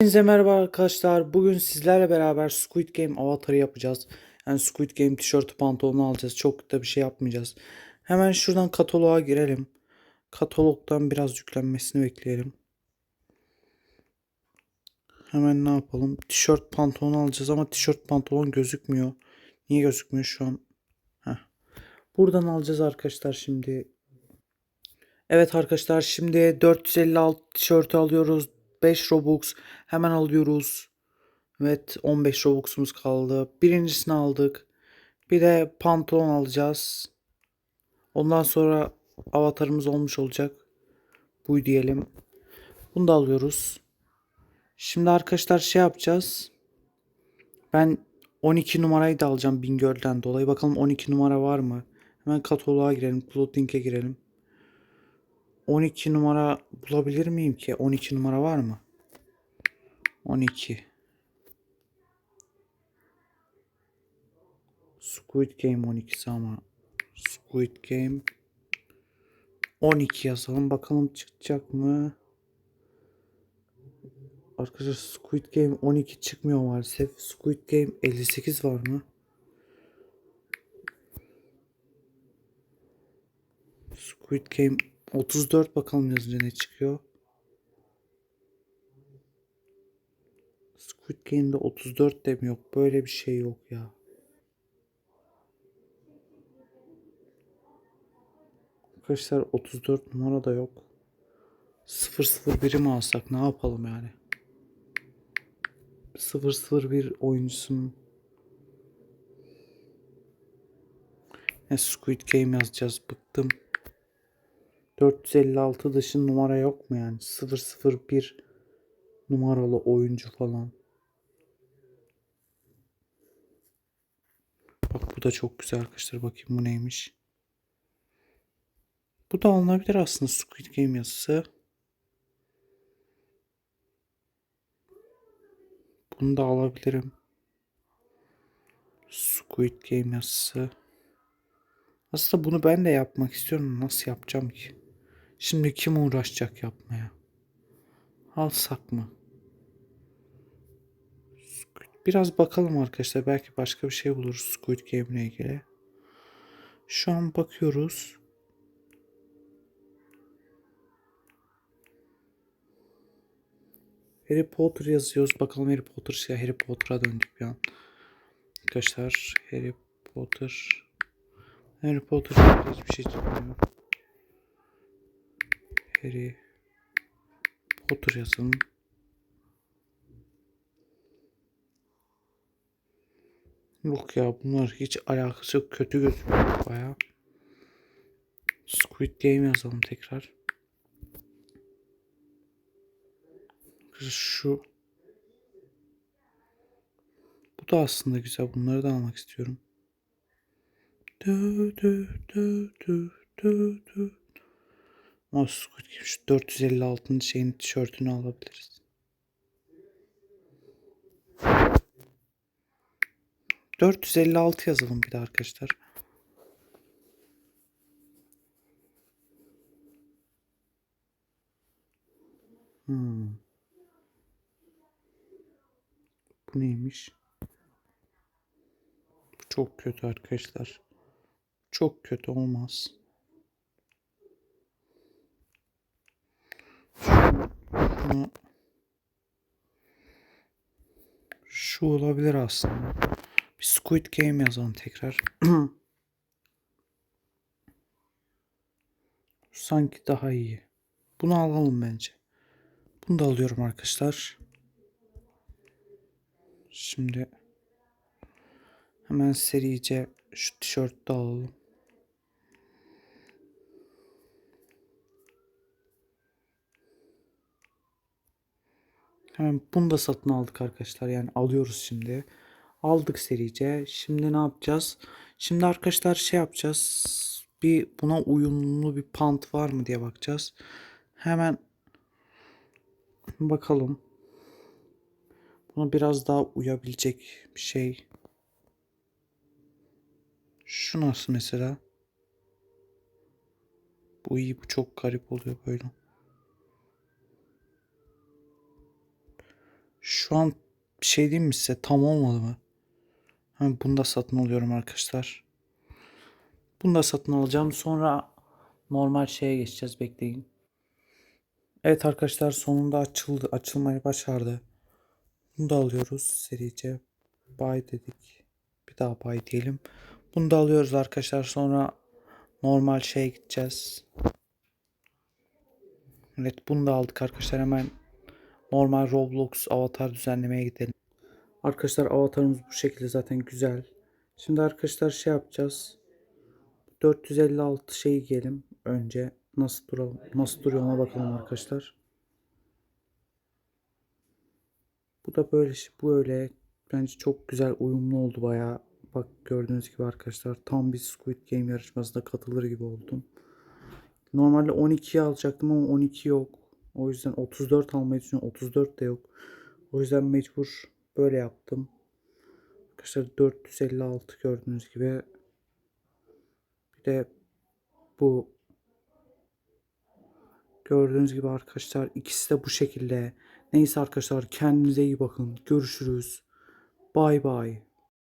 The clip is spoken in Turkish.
Hepinize merhaba arkadaşlar. Bugün sizlerle beraber Squid Game avatarı yapacağız. Yani Squid Game tişörtü pantolonu alacağız. Çok da bir şey yapmayacağız. Hemen şuradan kataloğa girelim. Katalogdan biraz yüklenmesini bekleyelim. Hemen ne yapalım? Tişört pantolon alacağız ama tişört pantolon gözükmüyor. Niye gözükmüyor şu an? Heh. Buradan alacağız arkadaşlar şimdi. Evet arkadaşlar şimdi 456 tişörtü alıyoruz. 5 Robux hemen alıyoruz. Evet 15 Robux'umuz kaldı. Birincisini aldık. Bir de pantolon alacağız. Ondan sonra avatarımız olmuş olacak. Bu diyelim. Bunu da alıyoruz. Şimdi arkadaşlar şey yapacağız. Ben 12 numarayı da alacağım Bingöl'den dolayı. Bakalım 12 numara var mı? Hemen kataloğa girelim. Clothing'e girelim. 12 numara bulabilir miyim ki? 12 numara var mı? 12. Squid Game 12'si ama Squid Game 12 yazalım bakalım çıkacak mı? Arkadaşlar Squid Game 12 çıkmıyor maalesef. Squid Game 58 var mı? Squid Game 34 bakalım yazınca ne çıkıyor. Squid Game'de 34 de mi yok? Böyle bir şey yok ya. Arkadaşlar 34 numara da yok. 001'i mi alsak ne yapalım yani? 001 oyuncusunun ne Squid Game yazacağız bıktım. 456 dışı numara yok mu yani? 001 numaralı oyuncu falan. Bak bu da çok güzel arkadaşlar. Bakayım bu neymiş. Bu da alınabilir aslında Squid Game yazısı. Bunu da alabilirim. Squid Game yazısı. Aslında bunu ben de yapmak istiyorum. Nasıl yapacağım ki? Şimdi kim uğraşacak yapmaya? Alsak mı? Biraz bakalım arkadaşlar. Belki başka bir şey buluruz Squid Game ile ilgili. Şu an bakıyoruz. Harry Potter yazıyoruz. Bakalım Harry Potter şey Harry Potter'a döndük bir an. Arkadaşlar Harry Potter Harry Potter hiçbir şey çıkmıyor. Harry Potter yazalım. Yok ya bunlar hiç alakası yok. Kötü gözüküyor baya. Squid Game yazalım tekrar. Şu Bu da aslında güzel. Bunları da almak istiyorum. Dö, dö, dö, dö, dö, dö. Game şu 456'ın şeyin tişörtünü alabiliriz. 456 yazalım bir de arkadaşlar. Hmm. Bu neymiş? Çok kötü arkadaşlar. Çok kötü olmaz. Şunu şu olabilir aslında. Bir Squid Game yazalım tekrar. Sanki daha iyi. Bunu alalım bence. Bunu da alıyorum arkadaşlar. Şimdi hemen serice şu tişörtü de alalım. Hemen bunu da satın aldık arkadaşlar. Yani alıyoruz şimdi. Aldık serice. Şimdi ne yapacağız? Şimdi arkadaşlar şey yapacağız. Bir buna uyumlu bir pant var mı diye bakacağız. Hemen bakalım. Buna biraz daha uyabilecek bir şey. Şu nasıl mesela? Bu iyi bu çok garip oluyor böyle. Şu an bir şey diyeyim mi size? Tam olmadı mı? Hemen bunu da satın alıyorum arkadaşlar. Bunu da satın alacağım. Sonra normal şeye geçeceğiz. Bekleyin. Evet arkadaşlar sonunda açıldı. Açılmayı başardı. Bunu da alıyoruz serice. Buy dedik. Bir daha buy diyelim. Bunu da alıyoruz arkadaşlar. Sonra normal şeye gideceğiz. Evet bunu da aldık arkadaşlar. Hemen normal Roblox avatar düzenlemeye gidelim. Arkadaşlar avatarımız bu şekilde zaten güzel. Şimdi arkadaşlar şey yapacağız. 456 şeyi giyelim önce. Nasıl duralım, nasıl duruyor ona bakalım arkadaşlar. Bu da böyle bu öyle bence çok güzel uyumlu oldu bayağı. Bak gördüğünüz gibi arkadaşlar tam bir Squid Game yarışmasına katılır gibi oldum. Normalde 12'yi alacaktım ama 12 yok. O yüzden 34 almayı düşünüyorum. 34 de yok. O yüzden mecbur böyle yaptım. Arkadaşlar 456 gördüğünüz gibi. Bir de bu gördüğünüz gibi arkadaşlar ikisi de bu şekilde. Neyse arkadaşlar kendinize iyi bakın. Görüşürüz. Bay bay.